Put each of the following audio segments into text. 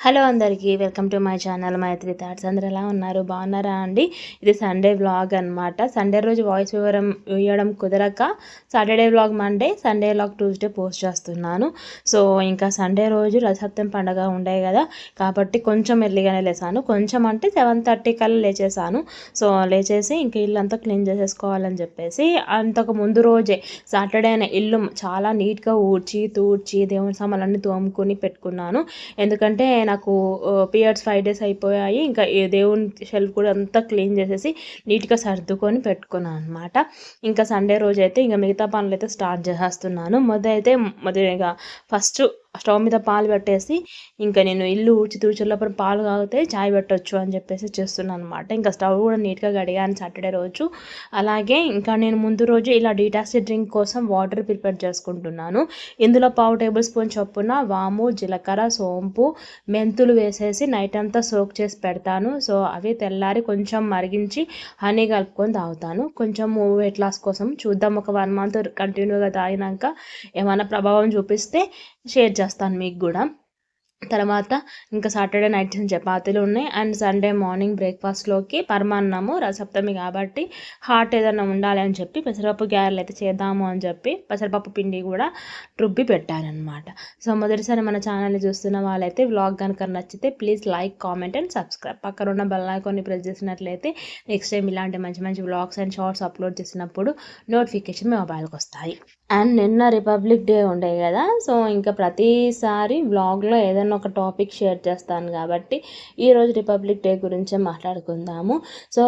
Hello అందరికీ welcome to my channel Maitri thoughts. అందరు ఎలా ఉన్నారు? బాగున్నారా అండి? ఇది సండే వ్లాగ్ అనమాట సండే రోజు వాయిస్ వివరం వేయడం కుదరక Saturday vlog Monday Sunday vlog Tuesday post చేస్తున్నాను. సో ఇంకా సండే రోజు రథసప్తం పండగ ఉండే కదా కాబట్టి కొంచెం ఎర్లీగానే లేసాను. కొంచెం అంటే సెవెన్ థర్టీ కల్లా లేచేసాను. సో లేచేసి ఇంకా ఇల్లు అంతా క్లీన్ చేసేసుకోవాలని చెప్పేసి అంతకు ముందు రోజే సాటర్డే అయిన ఇల్లు చాలా నీట్గా ఊడ్చి తూడ్చి దేవుని సామాన్లన్నీ తోముకొని పెట్టుకున్నాను. ఎందుకంటే నాకు పీరియడ్స్ ఫైవ్ డేస్ అయిపోయాయి. ఇంకా దేవుని షెల్ఫ్ కూడా అంతా క్లీన్ చేసేసి నీట్గా సర్దుకొని పెట్టుకున్నాను అనమాట ఇంకా సండే రోజు అయితే ఇంకా మిగతా పనులు అయితే స్టార్ట్ చేసేస్తున్నాను. మొదలైతే మొదటిగా ఫస్ట్ స్టవ్ మీద పాలు పెట్టేసి ఇంకా నేను ఇల్లు ఊడ్చి తూడ్చేటప్పుడు పాలు కాగితే చాయ్ పెట్టొచ్చు అని చెప్పేసి చేస్తున్నాను అనమాట ఇంకా స్టవ్ కూడా నీట్గా కడిగాను సాటర్డే రోజు. అలాగే ఇంకా నేను ముందు రోజు ఇలా డీటాక్సీ డ్రింక్ కోసం వాటర్ ప్రిపేర్ చేసుకుంటున్నాను. ఇందులో పావు టేబుల్ స్పూన్ చొప్పున వాము జీలకర్ర సోంపు మెంతులు వేసేసి నైట్ అంతా సోక్ చేసి పెడతాను. సో అవి తెల్లారి కొంచెం మరిగించి హనీ కలుపుకొని తాగుతాను. కొంచెం వెయిట్ లాస్ కోసం చూద్దాం. ఒక వన్ మంత్ కంటిన్యూగా తాగినాక ఏమైనా ప్రభావం చూపిస్తే షేర్ చేస్తాను మీకు కూడా. తర్వాత ఇంకా సాటర్డే నైట్ చపాతీలు ఉన్నాయి. అండ్ సండే మార్నింగ్ బ్రేక్ఫాస్ట్లోకి పరమాన్నము రసప్తమి కాబట్టి హాట్ ఏదైనా ఉండాలి అని చెప్పి పెసరపప్పు గ్యారెలు అయితే చేద్దాము అని చెప్పి పెసరపప్పు పిండి కూడా రుబ్బి పెట్టారనమాట సో మొదటిసారి మన ఛానల్ని చూస్తున్న వాళ్ళైతే వ్లాగ్ కనుక నచ్చితే please like comment and subscribe. పక్కన ఉన్న బెల్ ఐకాన్ని ప్రెస్ చేసినట్లయితే నెక్స్ట్ టైం ఇలాంటి మంచి మంచి వ్లాగ్స్ అండ్ షార్ట్స్ అప్లోడ్ చేసినప్పుడు నోటిఫికేషన్ మీ మొబైల్కి వస్తాయి. అండ్ నిన్న రిపబ్లిక్ డే ఉండే కదా సో ఇంకా ప్రతిసారి వ్లాగ్లో ఏదైనా ఒక టాపిక్ షేర్ చేస్తాను కాబట్టి ఈరోజు రిపబ్లిక్ డే గురించే మాట్లాడుకుందాము. సో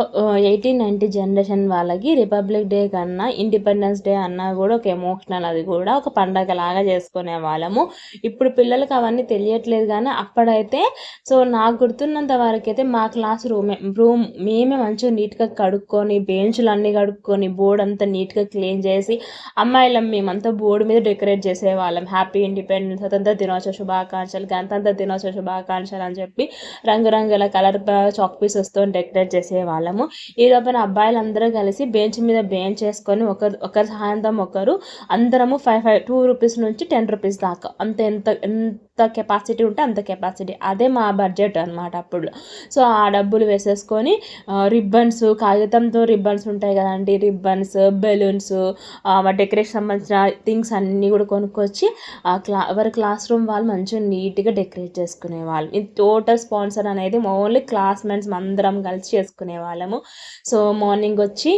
ఎయిటీన్ నైంటీ జనరేషన్ వాళ్ళకి రిపబ్లిక్ డే కన్నా ఇండిపెండెన్స్ డే అన్నా కూడా ఒక ఎమోషనల్ అది కూడా ఒక పండగ లాగా చేసుకునే వాళ్ళము. ఇప్పుడు పిల్లలకి అవన్నీ తెలియట్లేదు కానీ అప్పుడైతే సో నాకు గుర్తున్నంత వరకు అయితే మా క్లాస్ రూమే రూమ్ మేమే మంచిగా నీట్గా కడుక్కొని బెంచ్లు అన్నీ కడుక్కొని బోర్డు అంతా నీట్గా క్లీన్ చేసి అమ్మాయిల మేమంతా బోర్డు మీద డెకరేట్ చేసేవాళ్ళం. హ్యాపీ ఇండిపెండెన్స్ స్వతంత్ర దినోత్సవ శుభాకాంక్షలు గణతంత్ర దినోత్సవ శుభాకాంక్షలు అని చెప్పి రంగురంగుల కలర్ చాక్ పీసెస్తో డెకరేట్ చేసేవాళ్ళము. ఈ లోపల అబ్బాయిలు కలిసి బెంచ్ మీద బెంచ్ చేసుకొని ఒకరు ఒకరి సహాయంతో ఒకరు అందరము ఫైవ్ ఫైవ్ టూ రూపీస్ నుంచి టెన్ రూపీస్ దాకా అంత. ఎంత ఎంత కెపాసిటీ ఉంటే అంత కెపాసిటీ అదే మా బడ్జెట్ అనమాట అప్పుడు. సో ఆ డబ్బులు వేసేసుకొని రిబ్బన్స్ కాగితంతో రిబ్బన్స్ ఉంటాయి కదండి. రిబ్బన్స్ బెలూన్స్ డెకరేషన్ సంబంధించిన థింగ్స్ అన్నీ కూడా కొనుక్కొచ్చి ఆ క్లా ఎవరి క్లాస్ రూమ్ వాళ్ళు మంచిగా నీట్గా డెకరేట్ చేసుకునే వాళ్ళు ఇది టోటల్ స్పాన్సర్ అనేది ఓన్లీ క్లాస్మేట్స్ అందరం కలిసి చేసుకునే వాళ్ళము సో మార్నింగ్ వచ్చి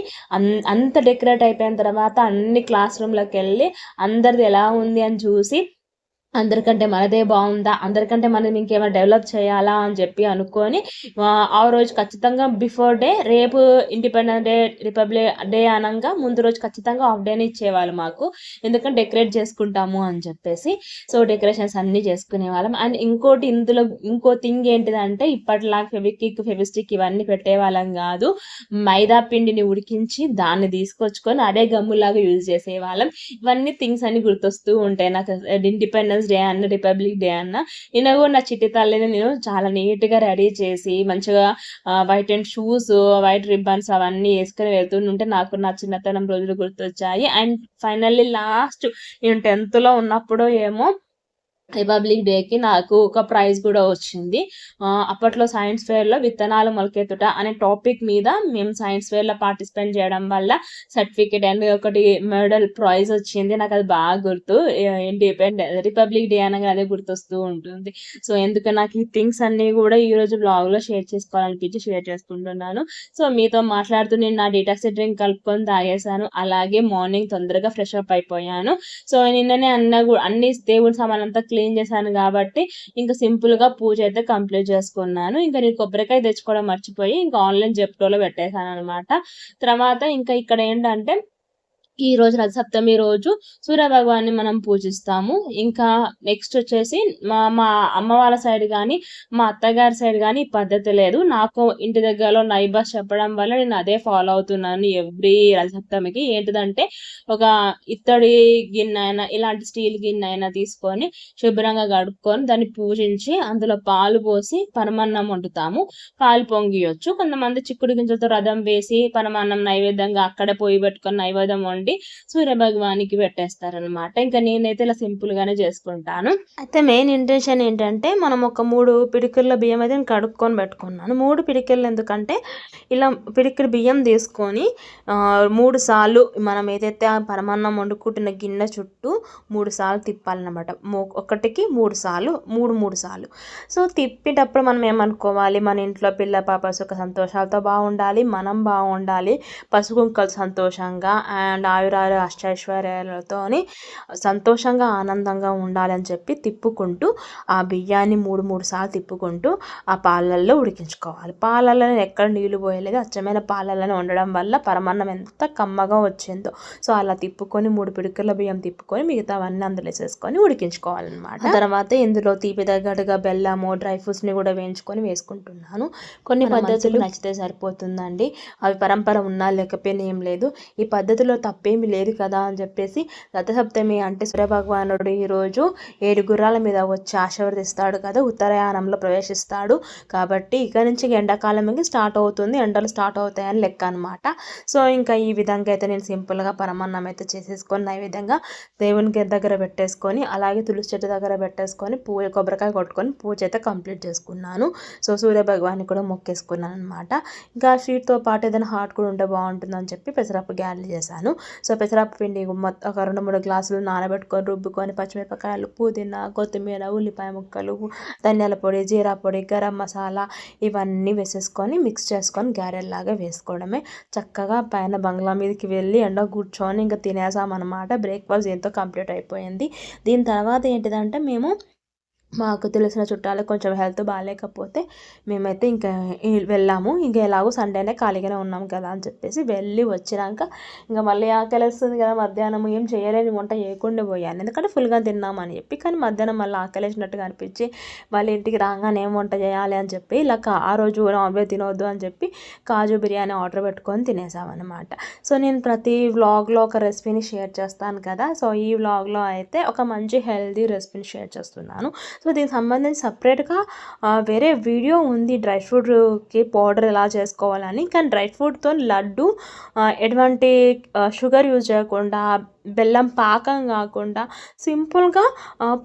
అంత డెకరేట్ అయిపోయిన తర్వాత అన్ని క్లాస్ రూమ్లోకి వెళ్ళి అందరిది ఎలా ఉంది అని చూసి అందరికంటే మనదే బాగుందా? అందరికంటే మనం ఇంకేమైనా డెవలప్ చేయాలా అని చెప్పి అనుకొని ఆ రోజు ఖచ్చితంగా బిఫోర్ డే రేపు ఇండిపెండెన్స్ డే రిపబ్లిక్ డే అనగా ముందు రోజు ఖచ్చితంగా హాఫ్ డేని ఇచ్చేవాళ్ళు మాకు. ఎందుకంటే డెకరేట్ చేసుకుంటాము అని చెప్పేసి సో డెకరేషన్స్ అన్నీ చేసుకునే వాళ్ళం. అండ్ ఇంకోటి ఇందులో ఇంకో థింగ్ ఏంటిదంటే ఇప్పటిలా ఫెవిక్విక్ ఫెవిస్టిక్ ఇవన్నీ పెట్టేవాళ్ళం కాదు. మైదా పిండిని ఉడికించి దాన్ని తీసుకొచ్చుకొని అదే గమ్ములాగా యూజ్ చేసేవాళ్ళం. ఇవన్నీ థింగ్స్ అన్ని గుర్తొస్తూ ఉంటాయి. నాకు ఇండిపెండెన్స్ డే అన్న రిపబ్లిక్ డే అన్న నిన్న కూడా నా చిట్టి తల్లిని నేను చాలా నీట్గా రెడీ చేసి మంచిగా white and shoes white ribbons అవన్నీ వేసుకొని వెళ్తుంటే నాకు నా చిన్నతనం రోజులు గుర్తొచ్చాయి. అండ్ ఫైనల్లీ లాస్ట్ నేను టెన్త్లో ఉన్నప్పుడు ఏమో రిపబ్లిక్ డేకి నాకు ఒక ప్రైజ్ కూడా వచ్చింది. అప్పట్లో సైన్స్ ఫేర్లో విత్తనాలు మొలకెత్తుట అనే టాపిక్ మీద మేము సైన్స్ ఫేర్లో పార్టిసిపేట్ చేయడం వల్ల సర్టిఫికేట్ అండ్ ఒకటి మెడల్ ప్రైజ్ వచ్చింది. నాకు అది బాగా గుర్తు ఇండిపెండెన్స్ రిపబ్లిక్ డే అనగా అదే గుర్తొస్తూ ఉంటుంది. సో ఎందుకు నాకు ఈ థింగ్స్ అన్నీ కూడా ఈరోజు బ్లాగ్లో షేర్ చేసుకోవాలనిపించి షేర్ చేసుకుంటున్నాను. సో మీతో మాట్లాడుతూ నేను నా డీటాక్స్ డ్రింక్ కలుపుకొని తాగేశాను. అలాగే మార్నింగ్ తొందరగా ఫ్రెష్ అప్ అయిపోయాను. సో నిన్ననే అన్న అన్ని దేవుడి సామాన్ అంతా క్లీన్ చేశాను కాబట్టి ఇంకా సింపుల్గా పూజ అయితే కంప్లీట్ చేసుకున్నాను. ఇంకా నేను కొబ్బరికాయ తెచ్చుకోవడం మర్చిపోయి ఇంకా ఆన్లైన్ జెప్టోలో పెట్టేశాను అనమాట తర్వాత ఇంకా ఇక్కడ ఏంటంటే ఈ రోజు రథసప్తమి రోజు సూర్య భగవాన్ని మనం పూజిస్తాము. ఇంకా నెక్స్ట్ వచ్చేసి మా మా అమ్మ వాళ్ళ సైడ్ కానీ మా అత్తగారి సైడ్ కానీ ఈ పద్ధతి లేదు. నాకు ఇంటి దగ్గరలో నైబర్స్ చెప్పడం వల్ల నేను అదే ఫాలో అవుతున్నాను ఎవ్రీ రథసప్తమికి. ఏంటిదంటే ఒక ఇత్తడి గిన్నె అయినా ఇలాంటి స్టీల్ గిన్నె అయినా తీసుకొని శుభ్రంగా గడుపుకొని దాన్ని పూజించి అందులో పాలు పోసి పరమాన్నం వండుతాము. పాలు పొంగియొచ్చు. కొంతమంది చిక్కుడు గింజలతో రథం వేసి పరమాన్నం నైవేద్యంగా అక్కడే పోయి పెట్టుకొని నైవేద్యం అండి సూర్య భగవానికి పెట్టేస్తారనమాట ఇంకా నేనైతే ఇలా సింపుల్ గానే చేసుకుంటాను. అయితే మెయిన్ ఇంటెన్షన్ ఏంటంటే మనం ఒక మూడు పిడికిళ్ళ బియ్యం అయితే కడుక్కొని పెట్టుకున్నాను. మూడు పిడికిళ్ళు ఎందుకంటే ఇలా పిడికిడి బియ్యం తీసుకొని మూడు సార్లు మనం ఏదైతే ఆ పరమాన్నం వండుకుంటున్న గిన్నె చుట్టూ మూడు సార్లు తిప్పాలన్నమాట. ఒకటికి మూడు సార్లు మూడు మూడు సార్లు. సో తిప్పేటప్పుడు మనం ఏమనుకోవాలి? మన ఇంట్లో పిల్ల పాప సుఖ సంతోషాలతో బాగుండాలి మనం బాగుండాలి పసుపు కుంకలు సంతోషంగా అండ్ ఆయురాలు అష్టైశ్వర్యాలతోని సంతోషంగా ఆనందంగా ఉండాలి అని చెప్పి తిప్పుకుంటూ ఆ బియ్యాన్ని మూడు మూడు సార్లు తిప్పుకుంటూ ఆ పాలల్లో ఉడికించుకోవాలి. పాలల్లో ఎక్కడ నీళ్ళు పోయలేదు. అచ్చమైన పాలల్లోనే ఉండడం వల్ల పరమాన్నం ఎంత కమ్మగా వచ్చిందో. సో అలా తిప్పుకొని మూడు పిడికల బియ్యం తిప్పుకొని మిగతావన్నీ అందులో వేసేసుకొని ఉడికించుకోవాలన్నమాట. తర్వాత ఇందులో తీపి తగ్గట్టుగా బెల్లము డ్రై ఫ్రూట్స్ని కూడా వేయించుకొని వేసుకుంటున్నాను. కొన్ని పద్ధతులు నచ్చితే సరిపోతుందండి. అవి పరంపర ఉన్నా లేకపోయినా ఏం లేదు. ఈ పద్ధతిలో తప్పేమి లేదు కదా అని చెప్పేసి రథసప్తమి అంటే సూర్యభగవానుడు ఈరోజు ఏడు గుర్రాల మీద వచ్చి ఆశీర్వదిస్తాడు కదా ఉత్తరాయణంలో ప్రవేశిస్తాడు. కాబట్టి ఇక నుంచి ఎండాకాలం ఇంకా స్టార్ట్ అవుతుంది. ఎండలు స్టార్ట్ అవుతాయని లెక్క అనమాట సో ఇంకా ఈ విధంగా అయితే నేను సింపుల్గా పరమాన్నం అయితే చేసేసుకొని విధంగా దేవునికి దగ్గర పెట్టేసుకొని అలాగే తులసి చెట్టు దగ్గర పెట్టేసుకొని పూజ కొబ్బరికాయ కొట్టుకొని పూజ అయితే కంప్లీట్ చేసుకున్నాను. సో సూర్య భగవాన్ని కూడా మొక్కేసుకున్నాను అనమాట ఇంకా స్వీట్తో పాటు ఏదైనా హాట్ కూడా ఉంటే బాగుంటుందని చెప్పి పెసరపప్పు గ్యారెలు చేశాను. సో పెసరపప్పు పిండి మొత్తం ఒక రెండు మూడు గ్లాసులు నానబెట్టుకొని రుబ్బుకొని పచ్చిమిరపకాయలు పుదీనా కొత్తిమీర ఉల్లిపాయ ముక్కలు ధనియాల పొడి జీరా పొడి గరం మసాలా ఇవన్నీ వేసేసుకొని మిక్స్ చేసుకొని గ్యారెల్లాగా వేసుకోవడమే. చక్కగా పైన బంగ్లా మీదకి వెళ్ళి ఎండ కూర్చొని ఇంకా తినేసామన్నమాట. బ్రేక్ఫాస్ట్ దీంతో కంప్లీట్ అయిపోయింది. దీని తర్వాత ఏంటిదంటే మేము మాకు తెలిసిన చుట్టాలకు కొంచెం హెల్త్ బాగాలేకపోతే మేమైతే ఇంకా వెళ్ళాము. ఇంకా ఎలాగో సండేనే ఖాళీగానే ఉన్నాం కదా అని చెప్పేసి వెళ్ళి వచ్చినాక ఇంకా మళ్ళీ ఆకలి వస్తుంది కదా మధ్యాహ్నం ఏం చేయలేని వంట చేయకుండా పోయాను. ఎందుకంటే ఫుల్గా తిన్నామని చెప్పి కానీ మధ్యాహ్నం మళ్ళీ ఆకలి వేసినట్టుగా అనిపించి మళ్ళీ ఇంటికి రాగానే ఏం వంట చేయాలి అని చెప్పి ఇలా కా- ఆ రోజు నాన్ వెజ్ తినవద్దు అని చెప్పి కాజు బిర్యానీ ఆర్డర్ పెట్టుకొని తినేసామన్నమాట. సో నేను ప్రతి వ్లాగ్లో ఒక రెసిపీని షేర్ చేస్తాను కదా. సో ఈ వ్లాగ్లో అయితే ఒక మంచి హెల్దీ రెసిపీని షేర్ చేస్తున్నాను. సో దీనికి సంబంధించి సపరేట్గా వేరే వీడియో ఉంది డ్రై ఫ్రూట్కి పౌడర్ ఎలా చేసుకోవాలని. కానీ డ్రై ఫ్రూట్తో లడ్డు ఎటువంటి షుగర్ యూజ్ చేయకుండా బెల్లం పాకం కాకుండా సింపుల్గా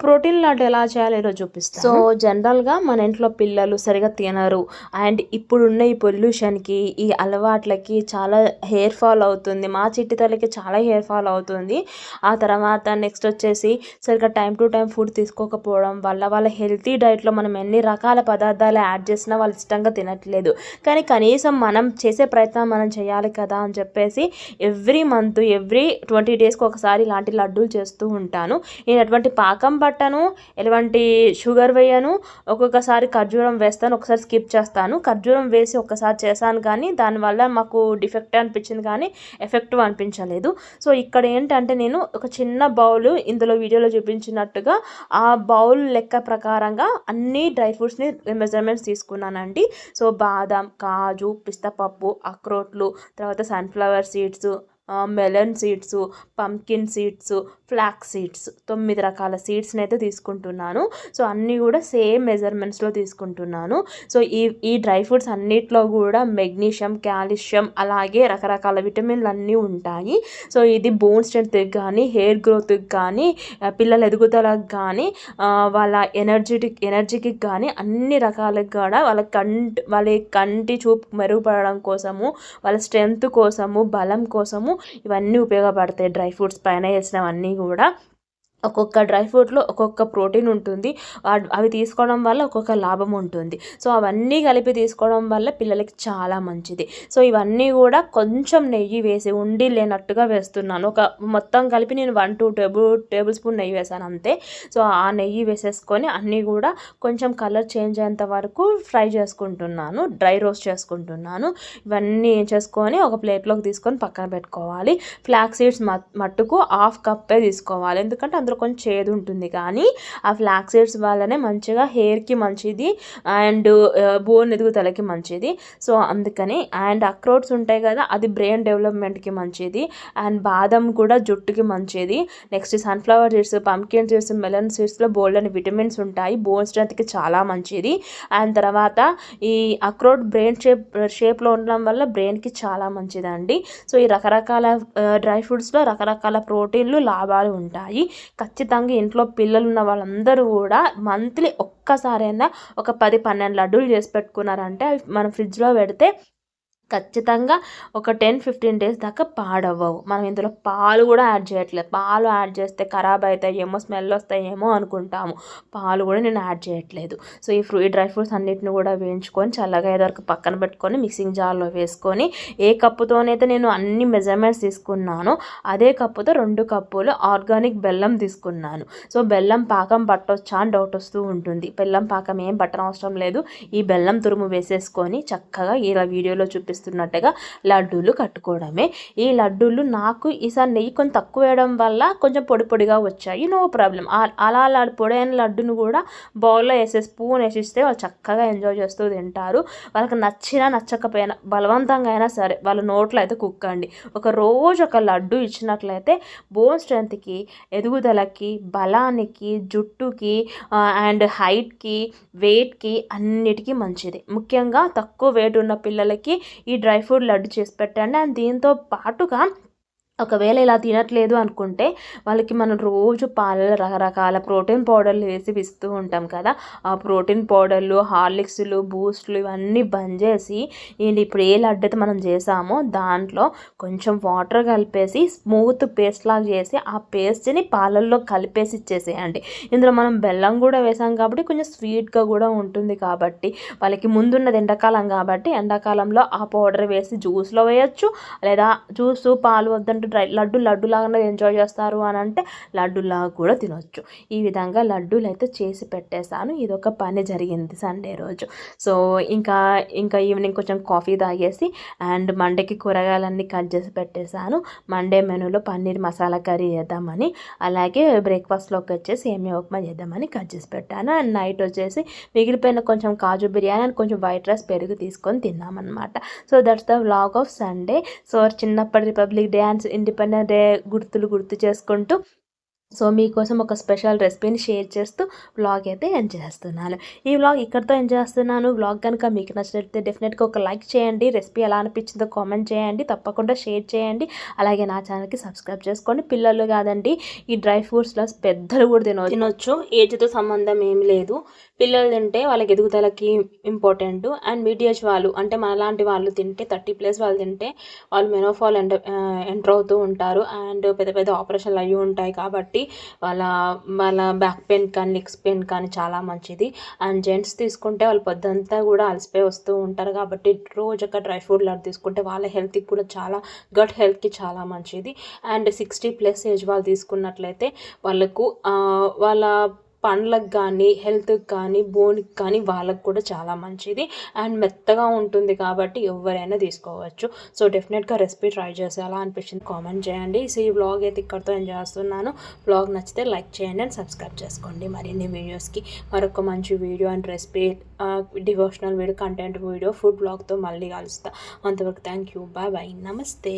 ప్రోటీన్ లడ్డు ఎలా చేయాలో ఈరోజు చూపిస్తాను. సో జనరల్గా మన ఇంట్లో పిల్లలు సరిగా తినరు. అండ్ ఇప్పుడున్న ఈ పొల్యూషన్కి ఈ అలవాట్లకి చాలా హెయిర్ ఫాల్ అవుతుంది. మా చిట్టి తల్లికి చాలా హెయిర్ ఫాల్ అవుతుంది. ఆ తర్వాత నెక్స్ట్ వచ్చేసి సరిగ్గా టైం టు టైం ఫుడ్ తీసుకోకపోవడం వల్ల వాళ్ళ హెల్తీ డైట్లో మనం ఎన్ని రకాల పదార్థాలు యాడ్ చేసినా వాళ్ళు ఇష్టంగా తినట్లేదు. కానీ కనీసం మనం చేసే ప్రయత్నం మనం చేయాలి కదా అని చెప్పేసి ఎవ్రీ మంత్ ఎవ్రీ ట్వంటీ డేస్కి ఒకసారి ఇలాంటి లడ్డూలు చేస్తూ ఉంటాను. నేను ఎటువంటి పాకం పట్టను ఎటువంటి షుగర్ వేయను ఒక్కొక్కసారి ఖర్జూరం వేస్తాను ఒకసారి స్కిప్ చేస్తాను. ఖర్జూరం వేసి ఒక్కసారి చేశాను కానీ దానివల్ల మాకు డిఫెక్ట్ అనిపించింది కానీ ఎఫెక్టివ్ అనిపించలేదు. సో ఇక్కడ ఏంటంటే నేను ఒక చిన్న బౌల్ ఇందులో వీడియోలో చూపించినట్టుగా ఆ బౌల్ లెక్క ప్రకారంగా అన్ని డ్రై ఫ్రూట్స్ని మెజర్మెంట్స్ తీసుకున్నానండి. సో బాదం కాజు పిస్తపప్పు అక్రోట్లు తర్వాత sunflower seeds melon seeds pumpkin seeds flax seeds తొమ్మిది రకాల సీడ్స్ని అయితే తీసుకుంటున్నాను. సో అన్నీ కూడా సేమ్ మెజర్మెంట్స్లో తీసుకుంటున్నాను. సో ఈ ఈ డ్రై ఫ్రూట్స్ అన్నిట్లో కూడా మెగ్నీషియం కాల్షియం అలాగే రకరకాల విటమిన్లు అన్నీ ఉంటాయి. సో ఇది బోన్ స్ట్రెంత్కి కానీ హెయిర్ గ్రోత్కి కానీ పిల్లల ఎదుగుదలకు కానీ వాళ్ళ ఎనర్జెటిక్ ఎనర్జీకి కానీ అన్ని రకాలకు కూడా వాళ్ళ కంటి వాళ్ళ కంటి చూపు మెరుగుపడడం కోసము వాళ్ళ స్ట్రెంగ్త్ కోసము బలం కోసము ఇవన్నీ ఉపయోగపడతాయి. డ్రై ఫ్రూట్స్ పైన వేసినవన్నీ కూడా ఒక్కొక్క డ్రై ఫ్రూట్లో ఒక్కొక్క ప్రోటీన్ ఉంటుంది. అవి తీసుకోవడం వల్ల ఒక్కొక్క లాభం ఉంటుంది. సో అవన్నీ కలిపి తీసుకోవడం వల్ల పిల్లలకి చాలా మంచిది. సో ఇవన్నీ కూడా కొంచెం నెయ్యి వేసి ఉండి లేనట్టుగా వేస్తున్నాను. ఒక మొత్తం కలిపి నేను one two table tablespoon నెయ్యి వేసాను అంతే. సో ఆ నెయ్యి వేసేసుకొని అన్నీ కూడా కొంచెం కలర్ చేంజ్ అయ్యేంత వరకు ఫ్రై చేసుకుంటున్నాను. డ్రై రోస్ట్ చేసుకుంటున్నాను. ఇవన్నీ చేసుకొని ఒక ప్లేట్లోకి తీసుకొని పక్కన పెట్టుకోవాలి. ఫ్లాక్ సీడ్స్ మట్టుకు హాఫ్ కప్పే తీసుకోవాలి. ఎందుకంటే అందులో కొంచెం చేదు ఉంటుంది. కానీ ఆ ఫ్లాక్ సీడ్స్ వల్లనే మంచిగా హెయిర్కి మంచిది అండ్ బోన్ uh, ఎదుగుదలకి మంచిది. సో అందుకని అండ్ అక్రోట్స్ ఉంటాయి కదా అది బ్రెయిన్ డెవలప్మెంట్కి మంచిది అండ్ బాదం కూడా జుట్టుకి మంచిది. Next sunflower seeds pumpkin seeds melon సీడ్స్లో బోల్డ్ అని విటమిన్స్ ఉంటాయి బోన్ స్ట్రెంత్కి చాలా మంచిది. అండ్ తర్వాత ఈ అక్రోట్ బ్రెయిన్ షేప్ షేప్లో ఉండడం వల్ల బ్రెయిన్కి చాలా మంచిదండి. సో ఈ రకరకాల uh, డ్రై ఫ్రూట్స్లో రకరకాల ప్రోటీన్లు లాభాలు ఉంటాయి. ఖచ్చితంగా ఇంట్లో పిల్లలు ఉన్న వాళ్ళందరూ కూడా మంత్లీ ఒక్కసారైనా ఒక పది పన్నెండు లడ్డూలు చేసి పెట్టుకున్నారంటే అవి మనం ఫ్రిడ్జ్లో పెడితే ఖచ్చితంగా ఒక టెన్ ఫిఫ్టీన్ డేస్ దాకా పాడవ్వవు. మనం ఇందులో పాలు కూడా యాడ్ చేయట్లేదు. పాలు యాడ్ చేస్తే ఖరాబ్ అవుతాయేమో స్మెల్ వస్తాయేమో అనుకుంటాము. పాలు కూడా నేను యాడ్ చేయట్లేదు. సో ఈ ఫ్రూ డ్రై ఫ్రూట్స్ అన్నిటిని కూడా వేయించుకొని చల్లగా వరకు పక్కన పెట్టుకొని మిక్సింగ్ జార్లో వేసుకొని ఏ కప్పుతోనైతే నేను అన్ని మెజర్మెంట్స్ తీసుకున్నానో అదే కప్పుతో రెండు కప్పులు ఆర్గానిక్ బెల్లం తీసుకున్నాను. సో బెల్లం పాకం పట్టొచ్చా అని డౌట్ వస్తూ ఉంటుంది. బెల్లం పాకం ఏం పట్టనవసరం లేదు. ఈ బెల్లం తురుము వేసేసుకొని చక్కగా ఇలా వీడియోలో చూపిస్తాను చూపిస్తున్నట్టుగా లడ్డూలు కట్టుకోవడమే. ఈ లడ్డూలు నాకు ఈసారి నెయ్యి కొంచెం తక్కువ వేయడం వల్ల కొంచెం పొడి పొడిగా వచ్చాయి. No problem. అలా అలా పొడైన లడ్డును కూడా బౌల్లో వేసే స్పూన్ వేసిస్తే వాళ్ళు చక్కగా ఎంజాయ్ చేస్తూ తింటారు. వాళ్ళకి నచ్చినా నచ్చకపోయినా బలవంతంగా అయినా సరే వాళ్ళ నోట్లో అయితే కుక్కండి ఒక రోజు ఒక లడ్డు ఇచ్చినట్లయితే బోన్ స్ట్రెంత్కి ఎదుగుదలకి బలానికి జుట్టుకి అండ్ హైట్కి వెయిట్కి అన్నిటికీ మంచిది. ముఖ్యంగా తక్కువ వెయిట్ ఉన్న పిల్లలకి ఈ డ్రై ఫ్రూట్ లడ్డు చేసి పెట్టండి. అండ్ దీంతో పాటుగా ఒకవేళ ఇలా తినట్లేదు అనుకుంటే వాళ్ళకి మనం రోజు పాలలో రకరకాల ప్రోటీన్ పౌడర్లు వేసి ఇస్తూ ఉంటాం కదా. ఆ ప్రోటీన్ పౌడర్లు హార్లిక్స్లు బూస్ట్లు ఇవన్నీ బంద్ చేసి ఇప్పుడు ఏ లడ్డైతే మనం చేసామో దాంట్లో కొంచెం వాటర్ కలిపేసి స్మూత్ పేస్ట్ లాగా చేసి ఆ పేస్ట్ని పాలల్లో కలిపేసి ఇచ్చేసేయండి. ఇందులో మనం బెల్లం కూడా వేసాం కాబట్టి కొంచెం స్వీట్గా కూడా ఉంటుంది కాబట్టి వాళ్ళకి ముందున్నది ఎండాకాలం కాబట్టి ఎండాకాలంలో ఆ పౌడర్ వేసి జ్యూస్లో వేయచ్చు లేదా జ్యూస్ పాలు వద్దంటే డ్రై లడ్డు లడ్డు లాగానే ఎంజాయ్ చేస్తారు అని అంటే లడ్డులాగా కూడా తినొచ్చు. ఈ విధంగా లడ్డూలు అయితే చేసి పెట్టేశాను. ఇది ఒక పని జరిగింది సండే రోజు. సో ఇంకా ఇంకా ఈవినింగ్ కొంచెం కాఫీ తాగేసి అండ్ మండేకి కూరగాయలన్నీ కట్ చేసి పెట్టేశాను. మండే మెనూలో పన్నీర్ మసాలా కర్రీ చేద్దామని అలాగే బ్రేక్ఫాస్ట్లోకి వచ్చేసి ఏమి ఉప్మా చేద్దామని కట్ చేసి పెట్టాను. అండ్ నైట్ వచ్చేసి మిగిలిపోయిన కొంచెం కాజు బిర్యానీ అండ్ కొంచెం వైట్ రైస్ పెరుగు తీసుకొని తిన్నామన్నమాట. So that's the vlog of Sunday. So చిన్నప్పటి republic day and independent day గుర్తులు గుర్తు చేసుకుంటూ సో మీకోసం ఒక స్పెషల్ రెసిపీని షేర్ చేస్తూ వ్లాగ్ అయితే ఎంజ్ చేస్తున్నాను. ఈ వ్లాగ్ ఇక్కడితో ఎంజాయ్ చేస్తున్నాను. వ్లాగ్ కనుక మీకు నచ్చినట్లయితే డెఫినెట్గా ఒక లైక్ చేయండి. రెసిపీ ఎలా అనిపించిందో కామెంట్ చేయండి. తప్పకుండా షేర్ చేయండి. అలాగే నా ఛానల్కి సబ్స్క్రైబ్ చేసుకోండి. పిల్లలు కాదండి ఈ డ్రై ఫ్రూట్స్లో పెద్దలు కూడా తినవచ్చు తినొచ్చు. ఏజ్తో సంబంధం ఏమి లేదు. పిల్లలు తింటే వాళ్ళకి ఎదుగుదలకి ఇంపార్టెంట్ అండ్ మీడియేజ్ వాళ్ళు అంటే మనలాంటి వాళ్ళు తింటే థర్టీ ప్లస్ వాళ్ళు తింటే వాళ్ళు మెనోఫాల్ ఎంటర్ ఎంటర్ అవుతూ ఉంటారు. అండ్ పెద్ద పెద్ద ఆపరేషన్లు అయ్యి ఉంటాయి కాబట్టి వాళ్ళ వాళ్ళ బ్యాక్ పెయిన్ కానీ లెగ్స్ పెయిన్ కానీ చాలా మంచిది. అండ్ జెంట్స్ తీసుకుంటే వాళ్ళు పొద్దంతా కూడా అలసిపోయి వస్తూ ఉంటారు కాబట్టి రోజు ఒక డ్రై ఫ్రూట్ లాంటి తీసుకుంటే వాళ్ళ హెల్త్కి కూడా చాలా గట్ హెల్త్కి చాలా మంచిది. అండ్ సిక్స్టీ ప్లస్ ఏజ్ వాళ్ళు తీసుకున్నట్లయితే వాళ్ళకు వాళ్ళ పండ్లకు కానీ హెల్త్కి కానీ బోన్కి కానీ వాళ్ళకు కూడా చాలా మంచిది. అండ్ మెత్తగా ఉంటుంది కాబట్టి ఎవరైనా తీసుకోవచ్చు. సో డెఫినెట్గా రెసిపీ ట్రై చేసి ఎలా అనిపించింది కామెంట్ చేయండి. సో ఈ బ్లాగ్ అయితే ఇక్కడితో ఏం చేస్తున్నాను. బ్లాగ్ నచ్చితే లైక్ చేయండి అండ్ సబ్స్క్రైబ్ చేసుకోండి. మరిన్ని వీడియోస్కి మరొక మంచి video and recipe devotional video content video food బ్లాగ్తో మళ్ళీ కలుస్తా. అంతవరకు థ్యాంక్ యూ బాయ్ బాయ్. నమస్తే.